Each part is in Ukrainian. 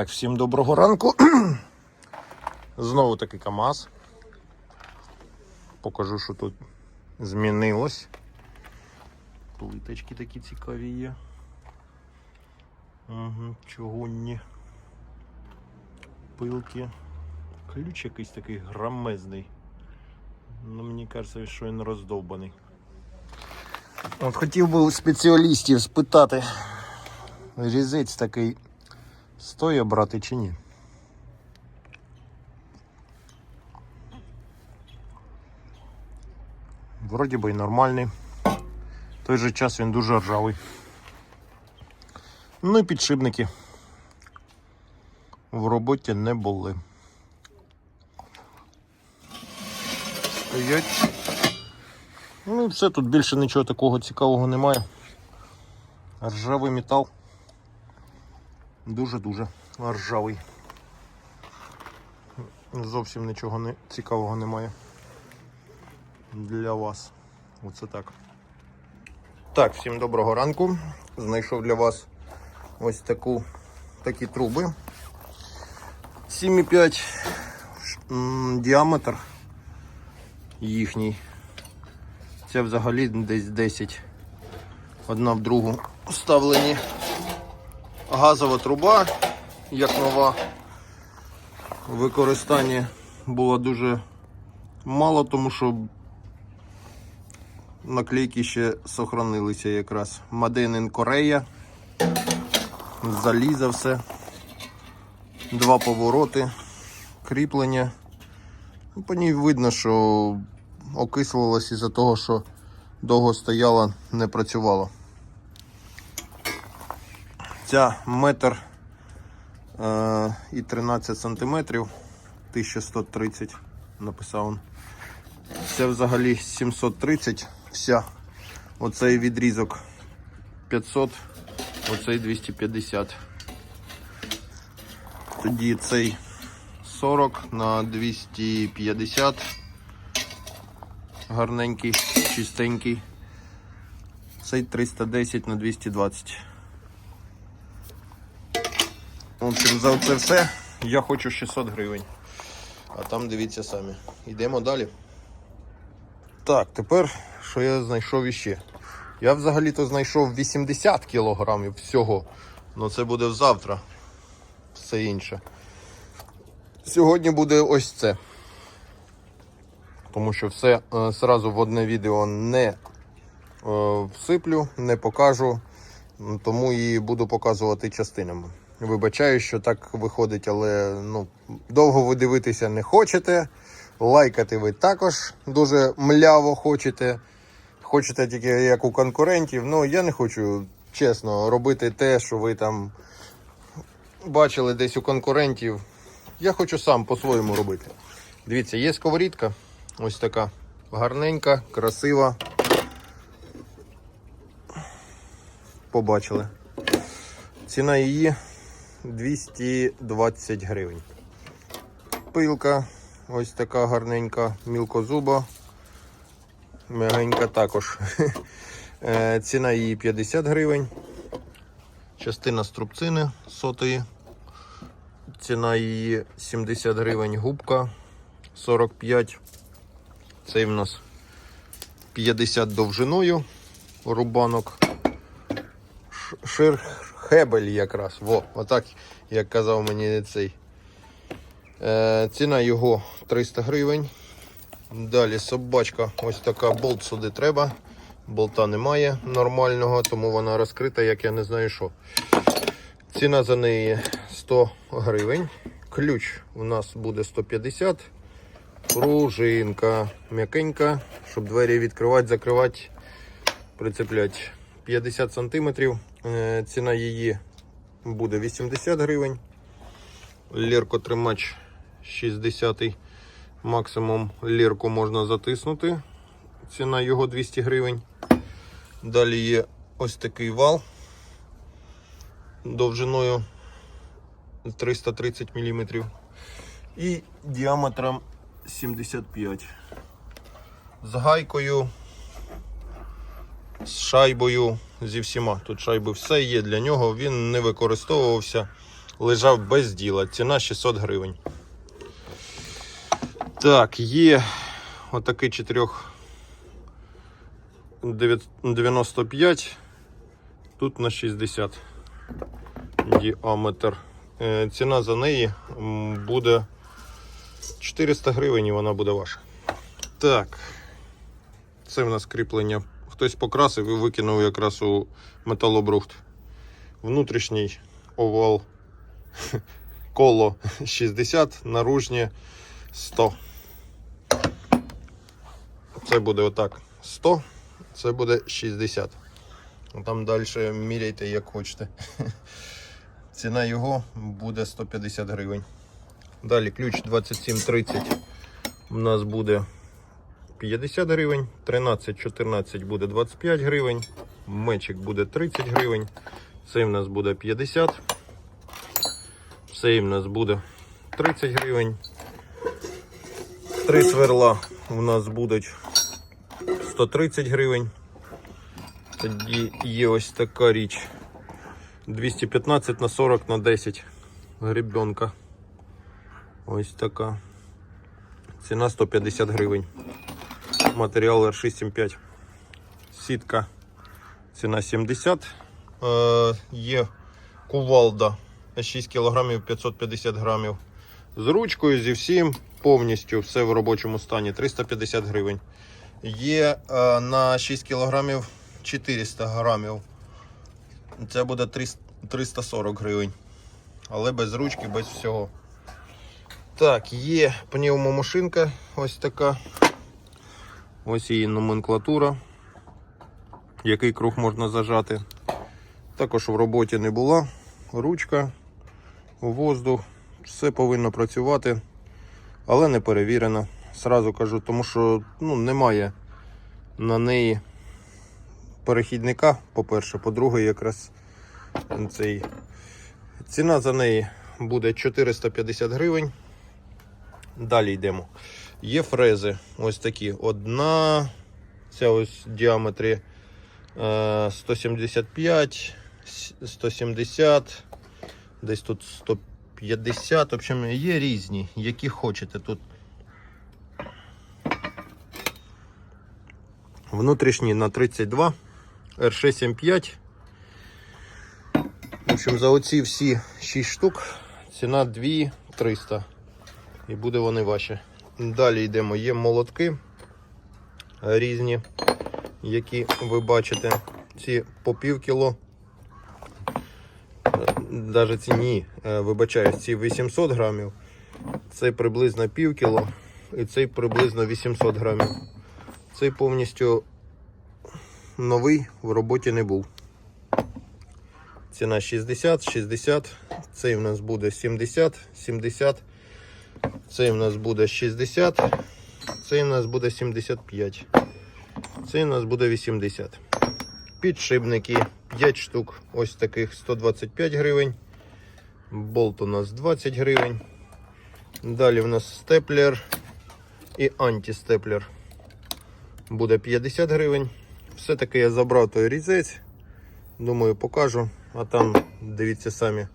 Так, всім доброго ранку. Знову таки КАМАЗ. Покажу, що тут змінилось. Плиточки такі цікаві є. Угу, чугунні. Пилки. Ключ якийсь такий громезний. Ну, мені кажеться, що він роздовбаний. От хотів би у спеціалістів спитати, різець такий стоїть брати чи ні. Вроді би і нормальний. В той же час він дуже ржавий. Ну і підшипники в роботі не були. Стоять. Ну і все, тут більше нічого такого цікавого немає. Ржавий метал. Дуже-дуже ржавий. Зовсім нічого не, цікавого немає. Для вас. Оце так. Так, всім доброго ранку. Знайшов для вас ось таку, такі труби. 7,5 діаметр їхній. Це взагалі десь 10. Одна в другу вставлені. Газова труба, як нова. Використання було дуже мало, тому що наклейки ще сохранилися якраз. Made in Korea. Заліза все. Два повороти, кріплення. Ну, По ній видно, що окислилось із-за того, що довго стояла, не працювала. Ця метр е, і 13 сантиметрів, 1130 написав. він. Це взагалі 730 вся. Оцей відрізок 500, оцей 250. Тоді цей 40 на 250. Гарненький, чистенький. Цей 310 на 220. Общем, за це все я хочу 600 гривень. А там дивіться самі. Йдемо далі. Так, тепер що я знайшов іще? Я взагалі-то знайшов 80 кілограмів всього. Ну це буде завтра. Все інше. Сьогодні буде ось це. Тому що все е, в одне відео не е, всиплю, не покажу, тому і буду показувати частинами. Вибачаю, що так виходить, але ну, довго ви дивитися не хочете. Лайкати ви також дуже мляво хочете. Хочете тільки як у конкурентів. Ну, я не хочу чесно робити те, що ви там бачили десь у конкурентів. Я хочу сам по-своєму робити. Дивіться, є сковорідка. Ось така гарненька, красива. Побачили. Ціна її 220 гривень. Пилка ось така гарненька, мілкозуба. Мягенька також. Е, Ціна її 50 гривень. Частина струбцини сотої. Ціна її 70 гривень губка 45. Цей в нас 50 довжиною рубанок. Шир хебель якраз. Во, отак, як казав мені цей. Е, ціна його 300 гривень. Далі собачка, ось така болт сюди треба. Болта немає нормального, тому вона розкрита, як я не знаю що. Ціна за неї 100 гривень. Ключ у нас буде 150. Пружинка м'якенька, щоб двері відкривати, закривати, прицепляти 50 сантиметрів. Е, Ціна її буде 80 гривень. Ліркотримач 60 максимум лірку можна затиснути. Ціна його 200 гривень. Далі є ось такий вал довжиною 330 мм і діаметром 75 з гайкою, з шайбою, зі всіма. Тут шайби все є для нього, він не використовувався. лежав без діла. Ціна 600 гривень. Так, є отакий 4 95. Тут на 60 діаметр. Е, Ціна за неї буде 400 гривень і вона буде ваша. Так. Це в нас кріплення. Хтось покрасив і викинув якраз у металобрухт. Внутрішній овал коло 60, наружнє 100. Це буде отак 100, це буде 60. Ну, Там далі міряйте як хочете. Ціна його буде 150 гривень. Далі ключ 2730 у нас буде 50 гривень, 13-14 буде 25 гривень, мечик буде 30 гривень, цей в нас буде 50, цей в нас буде 30 гривень. Три сверла у нас будуть 130 гривень. Тоді є ось така річ. 215 на 40 на 10 гребенка. Ось така. Ціна 150 гривень. Матеріал R675. Сітка. Ціна 70. Е, є кувалда 6 кг 550 грамів. З ручкою, зі всім, повністю все в робочому стані 350 гривень. Є е, на 6 кг 400 грамів. Це буде 340 гривень. Але без ручки, без всього. Так, є пневмомашинка ось така. Ось її номенклатура. Який круг можна зажати. Також в роботі не була. Ручка, воздух, все повинно працювати, але не перевірено. Сразу кажу, тому що ну, немає на неї перехідника, по-перше, по-друге, якраз цей. Ціна за неї буде 450 гривень. Далі йдемо. Є фрези ось такі. Одна, ця ось в діаметрі е, 175, 170, десь тут 150. В общем, є різні, які хочете тут. Внутрішні на 32, R675. В общем, за оці всі 6 штук ціна 2300. І буде вони ваші. Далі йдемо. Є молотки різні, які ви бачите. Ці по пів кіло. Навіть ці ні, е, вибачаю, ці 800 грамів. Цей приблизно пів кіло і цей приблизно 800 грамів. Цей повністю новий в роботі не був. Ціна 60, 60, цей в нас буде 70, 70, цей в нас буде 60, цей в нас буде 75, цей в нас буде 80. Підшипники 5 штук, ось таких 125 гривень. Болт у нас 20 гривень. Далі в нас степлер і антистеплер. Буде 50 гривень. Все-таки я забрав той різець. Думаю, покажу. А там дивіться самі.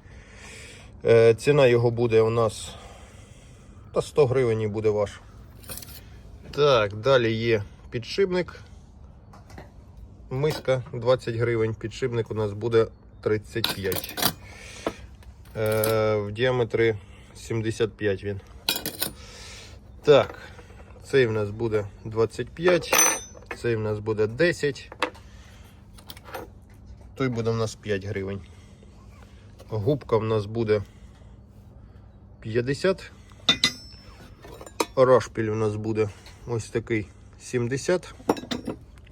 Е, ціна його буде у нас та 100 гривень буде ваш. Так, далі є підшипник. Миска 20 гривень. Підшипник у нас буде 35. Е, в діаметрі 75 він. Так, цей в нас буде 25, цей в нас буде 10. Той буде в нас 5 гривень. Губка в нас буде 50. Рашпіль у нас буде ось такий 70.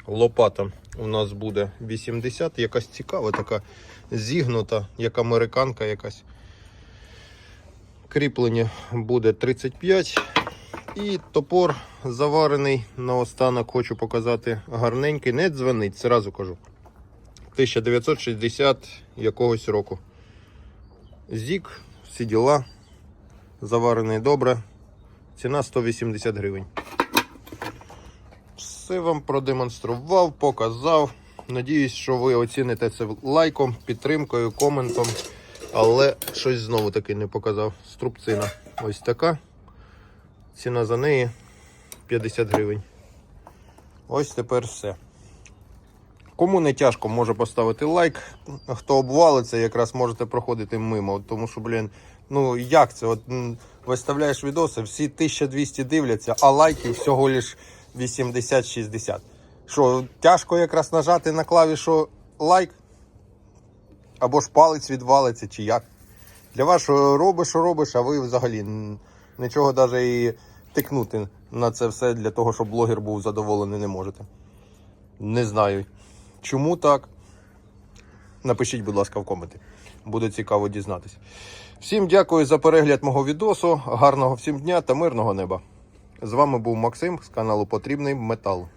Лопата у нас буде 80. Якась цікава, така зігнута, як американка якась. Кріплення буде 35. І топор заварений. Наостанок хочу показати гарненький. Не дзвонить, зразу кажу. 1960 якогось року. Зік, всі діла. Заварений добре. Ціна 180 гривень. Все вам продемонстрував, показав. Надіюсь, що ви оціните це лайком, підтримкою, коментом. Але щось знову таки не показав. Струбцина ось така. Ціна за неї 50 гривень. Ось тепер все. Кому не тяжко, може поставити лайк. Хто обвалиться, якраз можете проходити мимо. Тому що, блін, ну як це? От виставляєш відоси, всі 1200 дивляться, а лайків всього лиш 80-60. Що, тяжко якраз нажати на клавішу лайк? Або ж палець відвалиться, чи як? Для вас що робиш, що робиш, а ви взагалі нічого навіть і тикнути на це все для того, щоб блогер був задоволений, не можете. Не знаю. Чому так? Напишіть, будь ласка, в коменти. Буде цікаво дізнатися. Всім дякую за перегляд мого відосу. Гарного всім дня та мирного неба. З вами був Максим з каналу Потрібний Метал.